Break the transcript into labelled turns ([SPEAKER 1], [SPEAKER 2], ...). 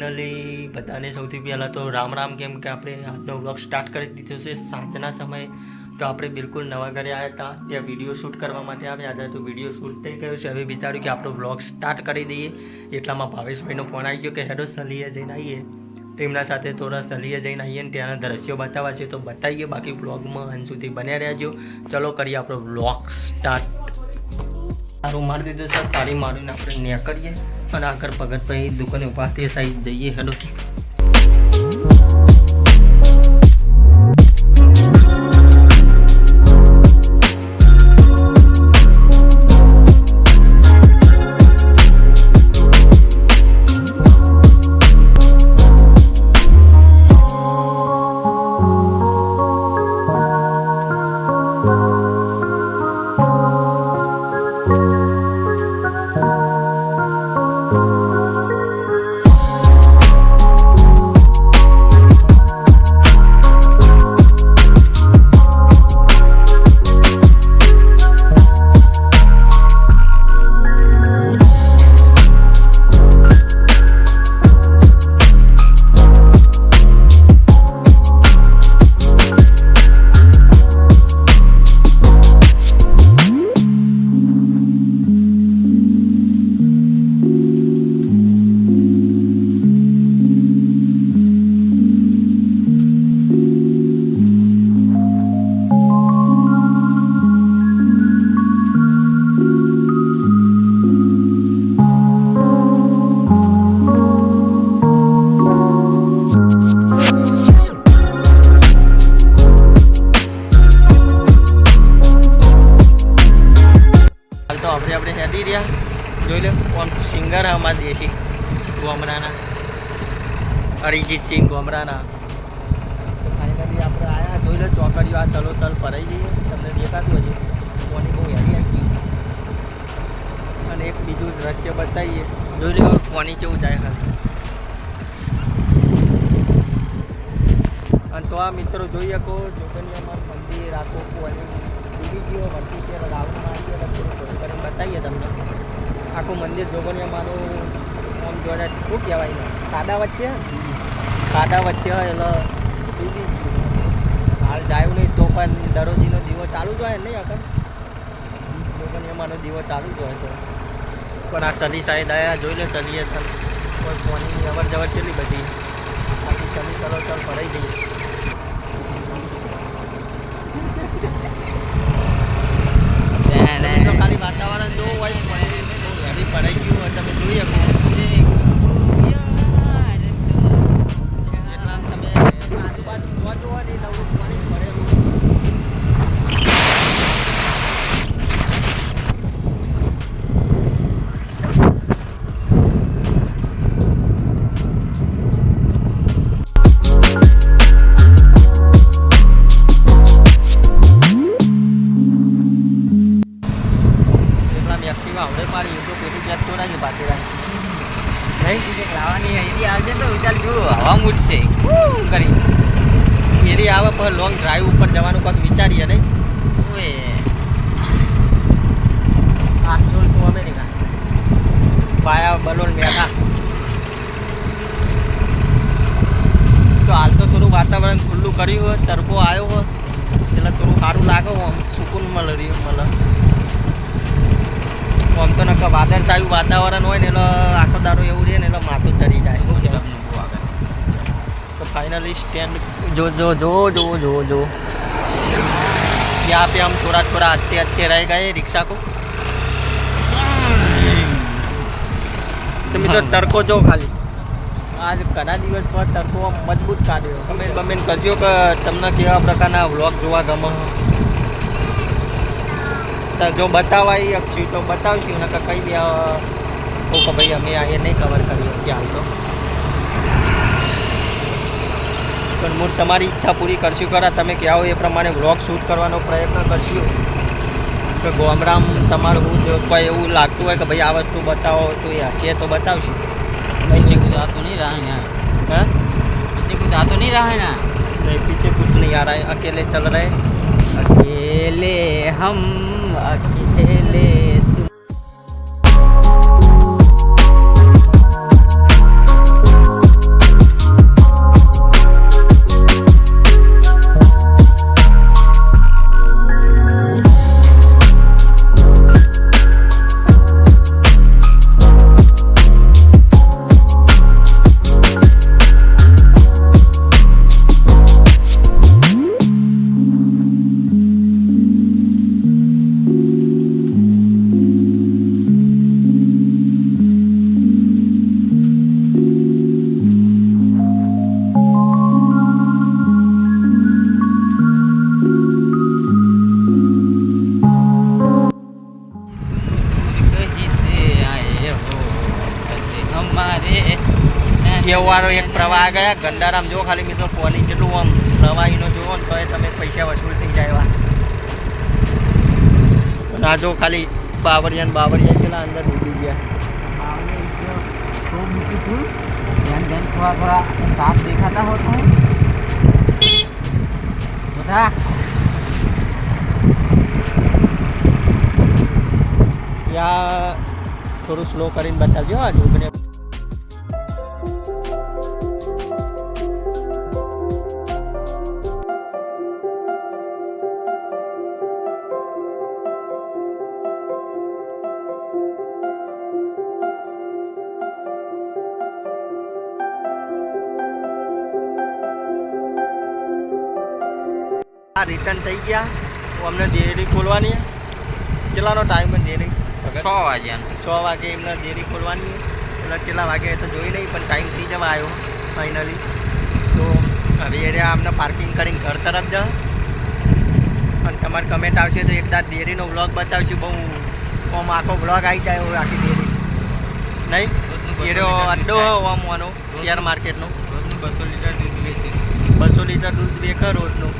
[SPEAKER 1] Finally બધાને સૌથી પહેલાં તો રામ રામ કેમ કે આપણે આજનો વ્લોગ સ્ટાર્ટ કરી દીધો છે સાંજના સમયે. તો આપણે બિલકુલ નવા ઘરે આવ્યા હતા. ત્યાં વીડિયો શૂટ કરવા માટે આવ્યા હતા. તો વીડિયો શૂટ થઈ ગયો છે. હવે વિચાર્યું કે આપણો વ્લોગ સ્ટાર્ટ કરી દઈએ. એટલામાં ભાવેશભાઈનો ફોન આવી ગયો કે, હેડો સલીએ જઈને આવીએ. તો એમના સાથે થોડા સલીએ જઈને આવીએ ને ત્યાંના દ્રશ્યો બતાવવા છે. તો બતાવીએ બાકી વ્લોગમાં અંત સુધી બન્યા રહેજો. ચલો કરીએ આપણો વ્લોગ સ્ટાર્ટ સારું મારી દીધું સર તારી મારીને આપણે ન્યા કરીએ. અને આગળ પછી દુકાને ઊભા સાઈડ જઈએ હાલ રહ્યા જોઈ લે કોણ સિંગર અમારા દેશી ગોમરાના અરિજીત સિંહ ગોમરાના ફાઇનલી આપણે આયા. જોઈ લો, ચોકડીઓ આ સલો સલ ફરાઈ જઈએ તમને દેખાતું હશે. કોની બહુ હેરી આવી અને એક બીજું દ્રશ્ય બતાવીએ. જોઈ લો, કોની કેવું જાય ખાલી. અને તો આ મિત્રો, જોઈ શકો જોગનિયામાં મંદિર આખું કોની ગયો વળતી છે થોડું કરીને બતાવીએ તમને. આખું મંદિર જોગનિયામાંનું આમ જોડે શું કહેવાય ને કાદા વચ્ચે? કાદા વચ્ચે હોય, એટલે હાલ જાયું નહીં તો પણ દરોજીનો દીવો ચાલુ જ હોય નહીં અગર જોગનિયામાંનો દીવો ચાલુ જ હોય તો. પણ આ સલી સાહેબ આયા, જોઈ લે સલીએ સલ કોઈ ફોનની અવર જવર કેટલી બધી? બાકી સલી સલો સલ
[SPEAKER 2] લાવવાની અહીંથી આવશે તો વિચાર કેવું હવા મૂડશે કરી
[SPEAKER 1] એરી આવે પણ લોંગ ડ્રાઈવ ઉપર જવાનું કંઈક વિચારીએ નહીં.
[SPEAKER 2] ઓએ.
[SPEAKER 1] આ જોલ ટુ અમેરિકા. પાયા બલોન મેઘા તો હાલ તો થોડું વાતાવરણ ખુલ્લું કર્યું હોય, તડકો આવ્યો હોય, એટલે થોડું સારું લાગે સુકૂન મળે રહ્યું, મળે. આમ તો નકર વાદળછાયું વાતાવરણ હોય ને એટલે આખો દાડો એવું રહે ને એટલે માથું ચડી જાય
[SPEAKER 2] બહુ ઝડપનું બહુ આગળ
[SPEAKER 1] તો फाइनली स्टैंड जो जो जो जो जो जो यहाँ पे हम थोड़ा थोड़ा अच्छे अच्छे रह गए रिक्शा को તો મિત્રો તડકો જો ખાલી આજ ઘણા દિવસ પર તડકો આમ મજબૂત કાઢ્યો કમેન્ટ કમેન્ટ કરજો કે તમને કેવા પ્રકારના વ્લોગ જોવા ગમે તો જો બતાવાય અક્ષી તો બતાવશું નકર કઈ દે કહું કે ભાઈ અમે અહીંયા નહીં કવર કરીએ હાલ તો પણ હું તમારી ઈચ્છા પૂરી કરશું. કરા તમે કહેવો એ પ્રમાણે વ્લોગ શૂટ કરવાનો પ્રયત્ન કરશું. કે ગોમરામ તમારું હું કોઈ એવું લાગતું હોય કે ભાઈ આ વસ્તુ બતાવો તો એ હશે તો બતાવશું.
[SPEAKER 2] પીછે કુછ આતો નહીં રહે ને
[SPEAKER 1] હા?
[SPEAKER 2] પીછે કુછ
[SPEAKER 1] આતો નહીં રહે ને નહીં પીછે કુછ નહીં આ રહે અકેલે
[SPEAKER 2] ચલ રહે અકેલે હમ અકેલે
[SPEAKER 1] કેવવાળો એક પ્રવાહ ગયા ગંડારામ જો ખાલી મિત્રો પોની જેટલું આમ પ્રવાહીનો જોવો ને તો એ તમે પૈસા વસૂલ થઈ જાય એવા અને આ જો ખાલી બાવરિયા ને બાવરિયા કેટલા અંદર ડૂબી ગયા
[SPEAKER 2] खूब मीठी फूल ध्यान ध्यान थोड़ा थोड़ा साफ दिखाता हो तो बता
[SPEAKER 1] યા થોડું સ્લો કરીને બતાવજો આ ડૂબને આ રિટર્ન થઈ ગયા. અમને ડેરી ખોલવાની. કેટલાનો ટાઈમ ડેરી
[SPEAKER 2] છ વાગ્યા
[SPEAKER 1] છ વાગે એમને ડેરી ખોલવાની. એટલે કેટલા વાગે તો જોઈ નહીં પણ ટાઈમ થઈ જવા આવ્યો ફાઇનલી તો હવે એરિયા અમને પાર્કિંગ કરીને ઘર તરફ જ અને તમારે કમેન્ટ આવશે તો એકદા ડેરીનો બ્લોગ બતાવશે. બહુ આમ આખો બ્લોગ આવી જાય હોય આખી ડેરી નહીં? ડેરો અડ્ડો આમ આનો શેર માર્કેટનો
[SPEAKER 2] બસો લીટર દૂધ વેચે.
[SPEAKER 1] બસો લીટર દૂધ વેચે રોજનું.